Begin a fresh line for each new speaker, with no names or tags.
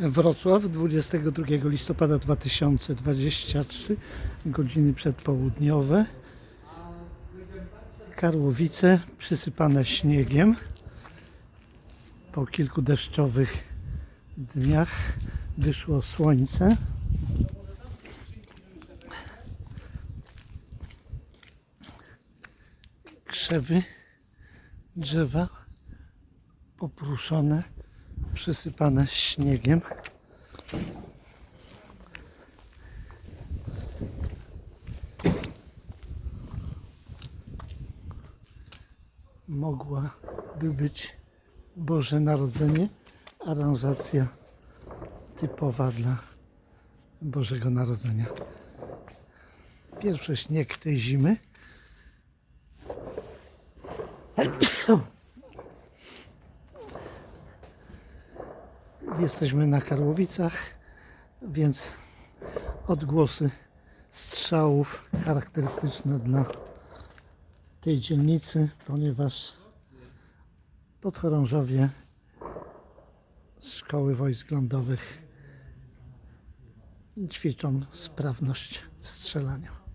Wrocław 22 listopada 2023 godziny przedpołudniowe. Karłowice przysypane śniegiem. Po kilku deszczowych dniach wyszło słońce. Krzewy drzewa popruszone przysypane śniegiem. Mogłaby być Boże Narodzenie, aranżacja typowa dla Bożego Narodzenia. Pierwszy śnieg tej zimy. Jesteśmy na Karłowicach, więc odgłosy strzałów charakterystyczne dla tej dzielnicy, ponieważ podchorążowie Szkoły Wojsk Lądowych ćwiczą sprawność w strzelaniu.